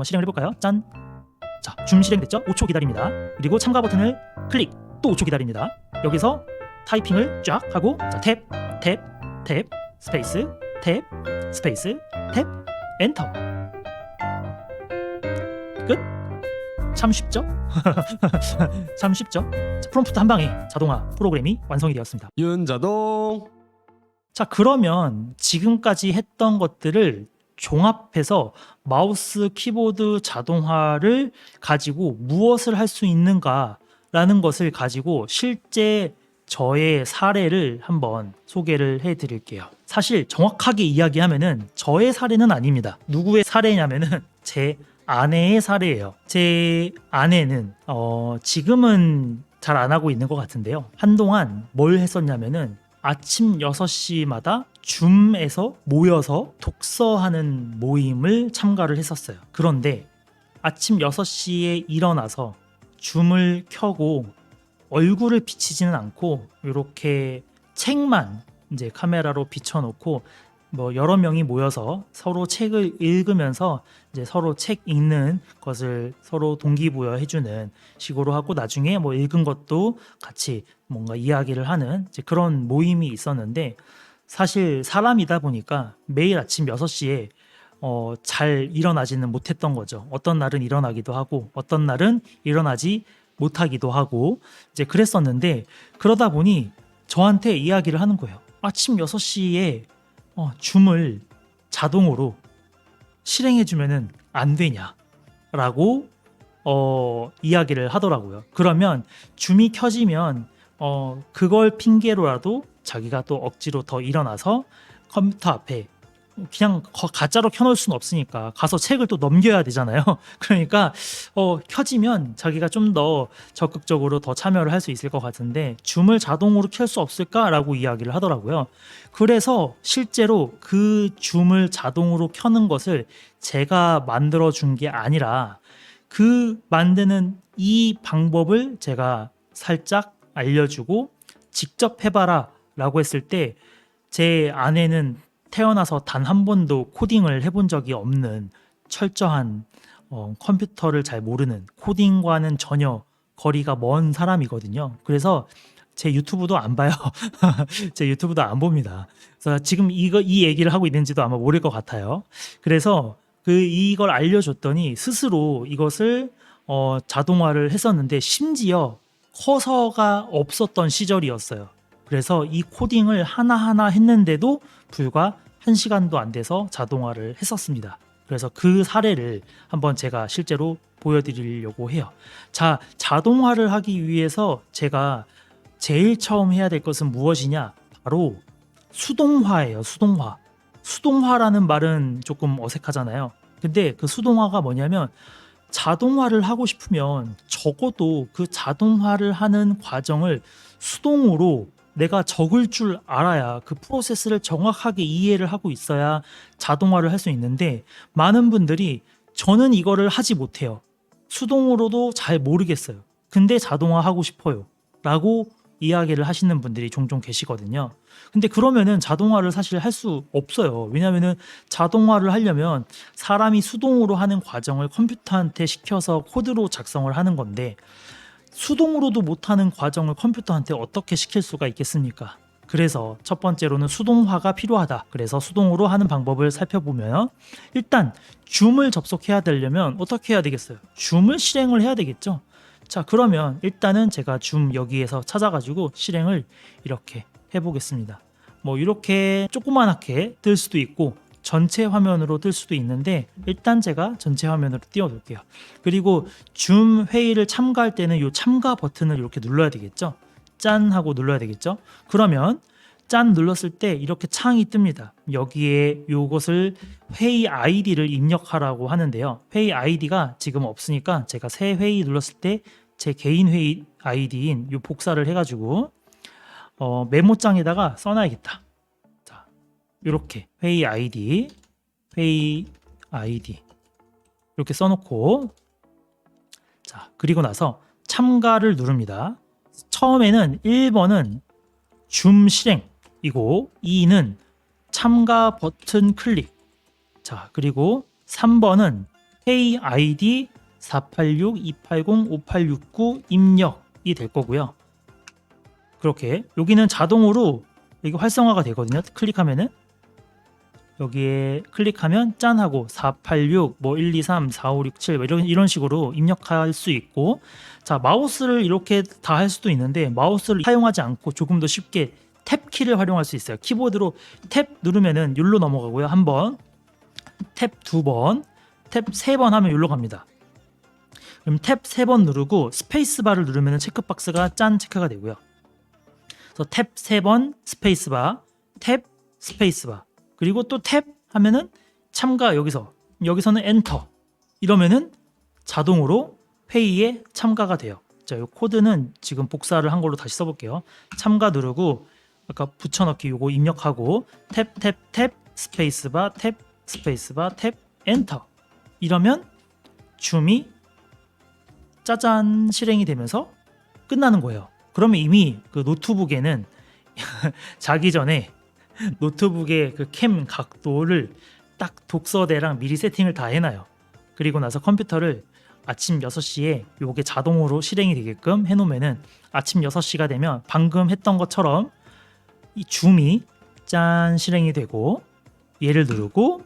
한번 실행을 해볼까요? 짠. 자, 줌 실행됐죠? 5초 기다립니다. 그리고 참가 버튼을 클릭. 또 5초 기다립니다. 여기서 타이핑을 쫙 하고 자, 탭, 탭, 탭, 스페이스, 탭, 스페이스, 탭, 엔터. 끝. 참 쉽죠? 참 쉽죠? 자, 프롬프트 한 방에 자동화 프로그램이 완성이 되었습니다. 윤자동 자, 그러면 지금까지 했던 것들을 종합해서 마우스 키보드 자동화를 가지고 무엇을 할 수 있는가라는 것을 가지고 실제 저의 사례를 한번 소개를 해 드릴게요. 사실 정확하게 이야기하면은 저의 사례는 아닙니다. 누구의 사례냐면은 제 아내의 사례예요. 제 아내는 어, 지금은 잘 안 하고 있는 것 같은데요. 한동안 뭘 했었냐면은 아침 6시마다 줌에서 모여서 독서하는 모임을 참가를 했었어요. 그런데 아침 6시에 일어나서 줌을 켜고 얼굴을 비치지는 않고 이렇게 책만 이제 카메라로 비춰놓고 뭐 여러 명이 모여서 서로 책을 읽으면서 이제 서로 책 읽는 것을 서로 동기부여 해주는 식으로 하고 나중에 뭐 읽은 것도 같이 뭔가 이야기를 하는 이제 그런 모임이 있었는데 사실 사람이다 보니까 매일 아침 6시에 어, 잘 일어나지는 못했던 거죠. 어떤 날은 일어나기도 하고 어떤 날은 일어나지 못하기도 하고 이제 그랬었는데 그러다 보니 저한테 이야기를 하는 거예요. 아침 6시에 어, 줌을 자동으로 실행해주면은 안 되냐라고 어, 이야기를 하더라고요. 그러면 줌이 켜지면 어, 그걸 핑계로라도 자기가 또 억지로 더 일어나서 컴퓨터 앞에 그냥 거- 가짜로 켜놓을 수는 없으니까 가서 책을 또 넘겨야 되잖아요. 그러니까 어, 켜지면 자기가 좀 더 적극적으로 더 참여를 할 수 있을 것 같은데 줌을 자동으로 켤 수 없을까라고 이야기를 하더라고요. 그래서 실제로 그 줌을 자동으로 켜는 것을 제가 만들어 준 게 아니라 그 만드는 이 방법을 제가 살짝 알려주고 직접 해봐라 라고 했을 때 제 아내는 태어나서 단 한 번도 코딩을 해본 적이 없는 철저한 어, 컴퓨터를 잘 모르는 코딩과는 전혀 거리가 먼 사람이거든요. 그래서 제 유튜브도 안 봐요. 제 유튜브도 안 봅니다. 그래서 지금 이거 이 얘기를 하고 있는지도 아마 모를 것 같아요. 그래서 그 이걸 알려줬더니 스스로 이것을 어, 자동화를 했었는데 심지어 커서가 없었던 시절이었어요. 그래서 이 코딩을 하나하나 했는데도 불과 한시간도 안 돼서 자동화를 했었습니다. 그래서 그 사례를 한번 제가 실제로 보여드리려고 해요. 자, 자동화를 하기 위해서 제가 제일 처음 해야 될 것은 무엇이냐? 바로 수동화예요, 수동화. 수동화라는 말은 조금 어색하잖아요. 근데 그 수동화가 뭐냐면 자동화를 하고 싶으면 적어도 그 자동화를 하는 과정을 수동으로 내가 적을 줄 알아야 그 프로세스를 정확하게 이해를 하고 있어야 자동화를 할 수 있는데 많은 분들이 저는 이거를 하지 못해요. 수동으로도 잘 모르겠어요. 근데 자동화 하고 싶어요. 라고 이야기를 하시는 분들이 종종 계시거든요. 근데 그러면은 자동화를 사실 할 수 없어요. 왜냐면은 자동화를 하려면 사람이 수동으로 하는 과정을 컴퓨터한테 시켜서 코드로 작성을 하는 건데 수동으로도 못하는 과정을 컴퓨터한테 어떻게 시킬 수가 있겠습니까? 그래서 첫 번째로는 수동화가 필요하다. 그래서 수동으로 하는 방법을 살펴보면 일단 줌을 접속해야 되려면 어떻게 해야 되겠어요? 줌을 실행을 해야 되겠죠. 자, 그러면 일단은 제가 줌 여기에서 찾아가지고 실행을 이렇게 해보겠습니다. 뭐 이렇게 조그만하게 뜰 수도 있고 전체 화면으로 뜰 수도 있는데 일단 제가 전체 화면으로 띄워둘게요. 그리고 줌 회의를 참가할 때는 이 참가 버튼을 이렇게 눌러야 되겠죠. 짠 하고 눌러야 되겠죠. 그러면 짠 눌렀을 때 이렇게 창이 뜹니다. 여기에 이것을 회의 아이디를 입력하라고 하는데요. 회의 아이디가 지금 없으니까 제가 새 회의 눌렀을 때 제 개인 회의 아이디인 이 복사를 해가지고 어, 메모장에다가 써놔야겠다. 자, 이렇게 회의 아이디, 회의 아이디 이렇게 써놓고 자 그리고 나서 참가를 누릅니다. 처음에는 1번은 줌 실행이고 2는 참가 버튼 클릭. 자 그리고 3번은 회의 아이디 486-280-5869 입력이 될 거고요. 그렇게 여기는 자동으로 이게 활성화가 되거든요. 클릭하면은 여기에 클릭하면 짠 하고 486, 뭐 123, 4567뭐 이런 이런 식으로 입력할 수 있고 자 마우스를 이렇게 다 할 수도 있는데 마우스를 사용하지 않고 조금 더 쉽게 탭 키를 활용할 수 있어요. 키보드로 탭 누르면은 율로 넘어가고요. 한 번, 탭 두 번, 탭 세 번 하면 율로 갑니다. 그럼 탭 세 번 누르고 스페이스 바를 누르면은 체크박스가 짠 체크가 되고요. 그래서 탭 세 번 스페이스 바, 탭 스페이스 바. 그리고 또 탭 하면은 참가 여기서 여기서는 엔터 이러면은 자동으로 회의에 참가가 돼요. 자, 이 코드는 지금 복사를 한 걸로 다시 써볼게요. 참가 누르고 아까 붙여넣기 요거 입력하고 탭 탭 탭 스페이스바 탭 스페이스바 탭 엔터 이러면 줌이 짜잔 실행이 되면서 끝나는 거예요. 그러면 이미 그 노트북에는 자기 전에 노트북의 그 캠 각도를 딱 독서대랑 미리 세팅을 다 해놔요. 그리고 나서 컴퓨터를 아침 6시에 요게 자동으로 실행이 되게끔 해놓으면은 아침 6시가 되면 방금 했던 것처럼 이 줌이 짠 실행이 되고 얘를 누르고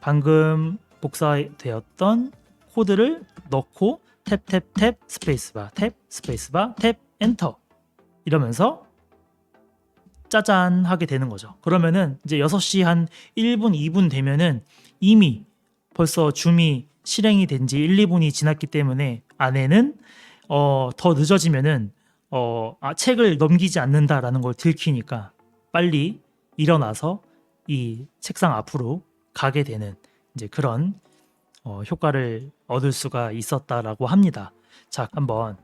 방금 복사되었던 코드를 넣고 탭 탭 탭 스페이스바 탭 스페이스바 탭 엔터 이러면서 짜잔 하게 되는 거죠. 그러면은 이제 6시 한 1분, 2분 되면은 이미 벌써 줌이 실행이 된 지 1, 2분이 지났기 때문에 안에는 어, 더 늦어지면은 어, 아, 책을 넘기지 않는다라는 걸 들키니까 빨리 일어나서 이 책상 앞으로 가게 되는 이제 그런 어, 효과를 얻을 수가 있었다라고 합니다. 자, 한번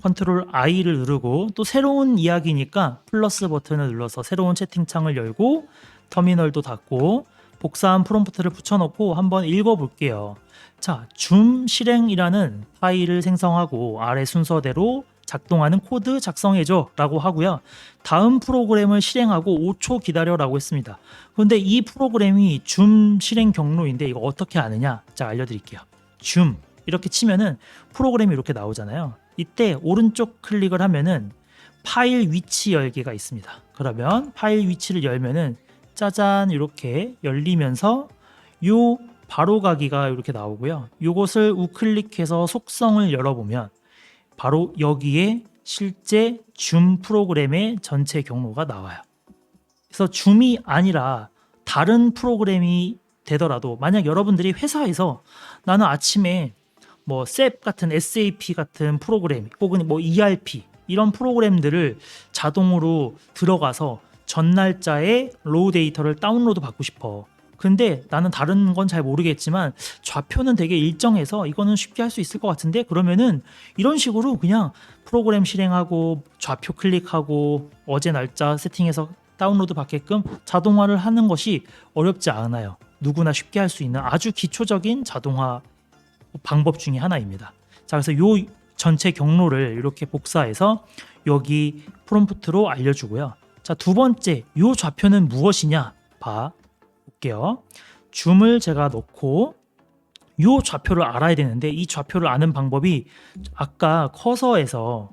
컨트롤 I를 누르고 또 새로운 이야기니까 플러스 버튼을 눌러서 새로운 채팅창을 열고 터미널도 닫고 복사한 프롬프트를 붙여넣고 한번 읽어볼게요. 자, 줌 실행이라는 파일을 생성하고 아래 순서대로 작동하는 코드 작성해줘 라고 하고요. 다음 프로그램을 실행하고 5초 기다려 라고 했습니다. 그런데 이 프로그램이 줌 실행 경로인데 이거 어떻게 아느냐? 자, 알려드릴게요. 줌 이렇게 치면은 프로그램이 이렇게 나오잖아요. 이때 오른쪽 클릭을 하면은 파일 위치 열기가 있습니다. 그러면 파일 위치를 열면은 짜잔 이렇게 열리면서 요 바로 가기가 이렇게 나오고요. 요것을 우클릭해서 속성을 열어보면 바로 여기에 실제 줌 프로그램의 전체 경로가 나와요. 그래서 줌이 아니라 다른 프로그램이 되더라도 만약 여러분들이 회사에서 나는 아침에 뭐 SAP 같은 SAP 같은 프로그램 혹은 뭐 ERP 이런 프로그램들을 자동으로 들어가서 전 날짜의 로우 데이터를 다운로드 받고 싶어. 근데 나는 다른 건 잘 모르겠지만 좌표는 되게 일정해서 이거는 쉽게 할 수 있을 것 같은데 그러면은 이런 식으로 그냥 프로그램 실행하고 좌표 클릭하고 어제 날짜 세팅해서 다운로드 받게끔 자동화를 하는 것이 어렵지 않아요. 누구나 쉽게 할 수 있는 아주 기초적인 자동화 방법 중에 하나입니다. 자, 그래서 요 전체 경로를 이렇게 복사해서 여기 프롬프트로 알려주고요. 자, 두 번째, 요 좌표는 무엇이냐? 봐 볼게요. 줌을 제가 넣고 요 좌표를 알아야 되는데 이 좌표를 아는 방법이 아까 커서에서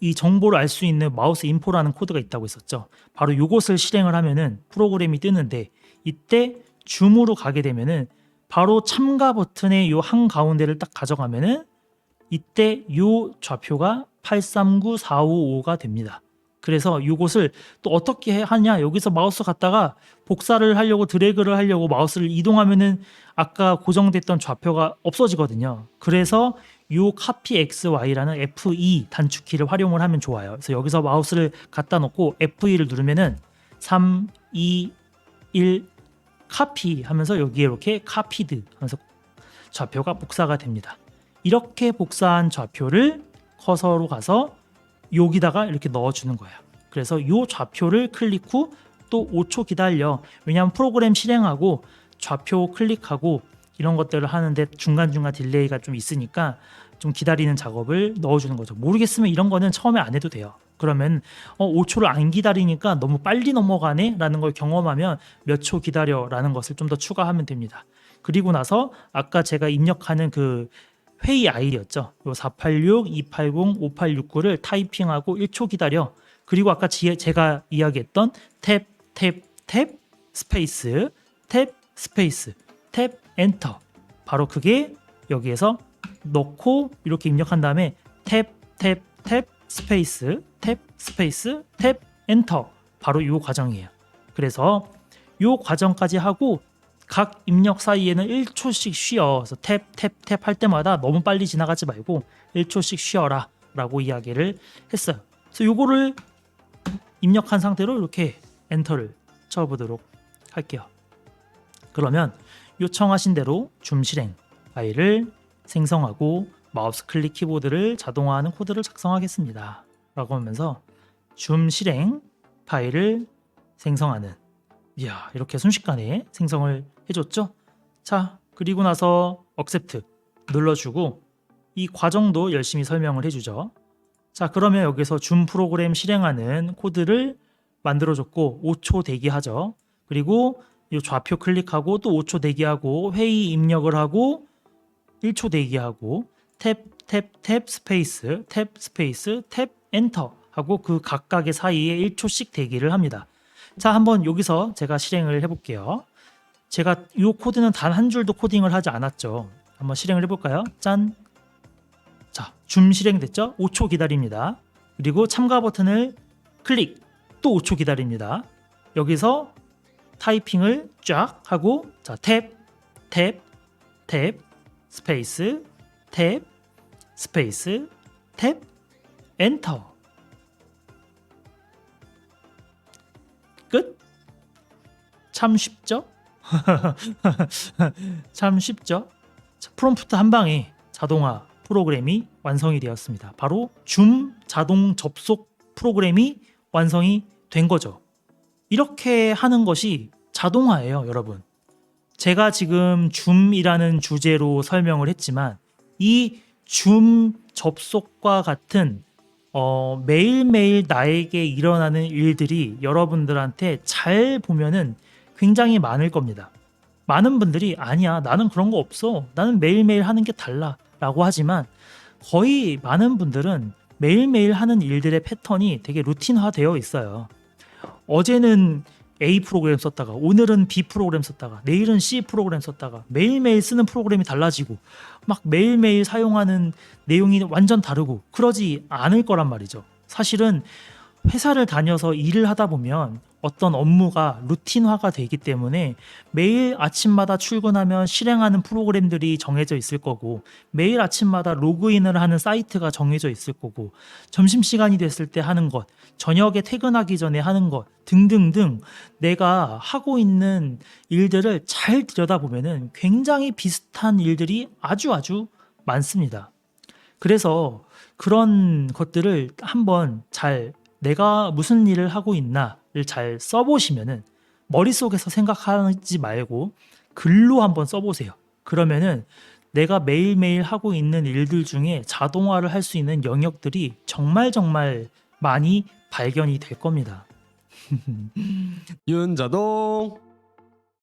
이 정보를 알 수 있는 마우스 인포라는 코드가 있다고 했었죠. 바로 요것을 실행을 하면은 프로그램이 뜨는데 이때 줌으로 가게 되면은 바로 참가 버튼의 요 한 가운데를 딱 가져가면은 이때 요 좌표가 839455가 됩니다. 그래서 이곳을 또 어떻게 하냐 여기서 마우스 갖다가 복사를 하려고 드래그를 하려고 마우스를 이동하면은 아까 고정됐던 좌표가 없어지거든요. 그래서 요 카피 XY라는 F2 단축키를 활용을 하면 좋아요. 그래서 여기서 마우스를 갖다 놓고 F2를 누르면은 3, 2, 1 카피 하면서 여기에 이렇게 카피드 하면서 좌표가 복사가 됩니다. 이렇게 복사한 좌표를 커서로 가서 여기다가 이렇게 넣어주는 거예요. 그래서 이 좌표를 클릭 후 또 5초 기다려. 왜냐하면 프로그램 실행하고 좌표 클릭하고 이런 것들을 하는데 중간중간 딜레이가 좀 있으니까 좀 기다리는 작업을 넣어주는 거죠. 모르겠으면 이런 거는 처음에 안 해도 돼요. 그러면 어, 5초를 안 기다리니까 너무 빨리 넘어가네 라는 걸 경험하면 몇 초 기다려 라는 것을 좀 더 추가하면 됩니다. 그리고 나서 아까 제가 입력하는 그 회의 아이디였죠. 요 486, 280, 5869를 타이핑하고 1초 기다려. 그리고 아까 지- 제가 이야기했던 탭, 탭, 탭, 스페이스, 탭, 스페이스, 탭, 엔터. 바로 그게 여기에서 넣고 이렇게 입력한 다음에 탭, 탭, 탭, 스페이스, 탭, 스페이스, 탭, 엔터. 바로 요 과정이에요. 그래서 요 과정까지 하고 각 입력 사이에는 1초씩 쉬어. 그래서 탭, 탭, 탭 할 때마다 너무 빨리 지나가지 말고 1초씩 쉬어라 라고 이야기를 했어요. 그래서 요거를 입력한 상태로 이렇게 엔터를 쳐보도록 할게요. 그러면 요청하신 대로 줌 실행 파일을 생성하고 마우스 클릭 키보드를 자동화하는 코드를 작성하겠습니다. 라고 하면서 줌 실행 파일을 생성하는 이야 이렇게 순식간에 생성을 해줬죠. 자 그리고 나서 accept 눌러주고 이 과정도 열심히 설명을 해주죠. 자 그러면 여기서 줌 프로그램 실행하는 코드를 만들어줬고 5초 대기하죠. 그리고 이 좌표 클릭하고 또 5초 대기하고 회의 입력을 하고 1초 대기하고 탭 탭 탭 스페이스 탭 스페이스 탭 엔터 하고 그 각각의 사이에 1초씩 대기를 합니다. 자 한번 여기서 제가 실행을 해볼게요. 제가 이 코드는 단 한 줄도 코딩을 하지 않았죠. 한번 실행을 해볼까요? 짠. 자, 줌 실행됐죠? 5초 기다립니다. 그리고 참가 버튼을 클릭. 또 5초 기다립니다. 여기서 타이핑을 쫙 하고 자, 탭, 탭, 탭, 스페이스, 탭, 스페이스, 탭, 엔터. 끝. 참 쉽죠? 참 쉽죠? 자, 프롬프트 한 방에 자동화 프로그램이 완성이 되었습니다. 바로 줌 자동 접속 프로그램이 완성이 된 거죠. 이렇게 하는 것이 자동화예요, 여러분. 제가 지금 줌이라는 주제로 설명을 했지만 이 줌 접속과 같은 어, 매일매일 나에게 일어나는 일들이 여러분들한테 잘 보면은 굉장히 많을 겁니다. 많은 분들이 아니야, 나는 그런 거 없어. 나는 매일매일 하는 게 달라. 라고 하지만 거의 많은 분들은 매일매일 하는 일들의 패턴이 되게 루틴화 되어 있어요. 어제는 A 프로그램 썼다가 오늘은 B 프로그램 썼다가 내일은 C 프로그램 썼다가 매일매일 쓰는 프로그램이 달라지고 막 매일매일 사용하는 내용이 완전 다르고 그러지 않을 거란 말이죠. 사실은 회사를 다녀서 일을 하다 보면 어떤 업무가 루틴화가 되기 때문에 매일 아침마다 출근하면 실행하는 프로그램들이 정해져 있을 거고 매일 아침마다 로그인을 하는 사이트가 정해져 있을 거고 점심시간이 됐을 때 하는 것, 저녁에 퇴근하기 전에 하는 것 등등등 내가 하고 있는 일들을 잘 들여다보면은 굉장히 비슷한 일들이 아주 아주 많습니다. 그래서 그런 것들을 한번 잘 내가 무슨 일을 하고 있나를 잘 써보시면은 머릿속에서 생각하지 말고 글로 한번 써보세요. 그러면은 내가 매일매일 하고 있는 일들 중에 자동화를 할 수 있는 영역들이 정말 정말 많이 발견이 될 겁니다. 윤자동